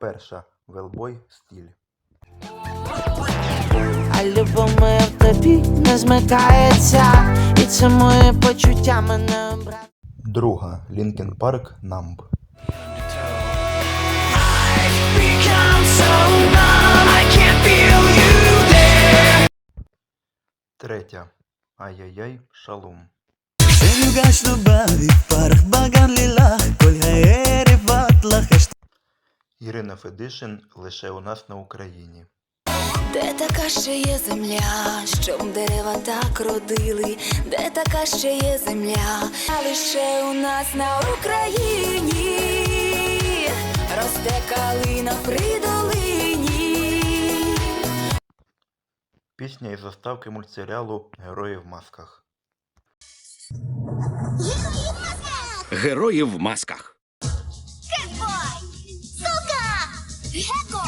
Перша велбой стіль. А любомир тобі не змикається. І це моє почуття мене обрати. Друга Лінкен Парк Намб. Третя. Ай-яй-яй, шалум. Синюгаш любові, парах Ірина Федишин лише у нас на Україні. Де така ще є земля, щоб дерева так родили, де така ще є земля, а лише у нас на Україні росте калина при долині. Пісня із заставки мультсеріалу Герої в масках. Герої в масках. heck off!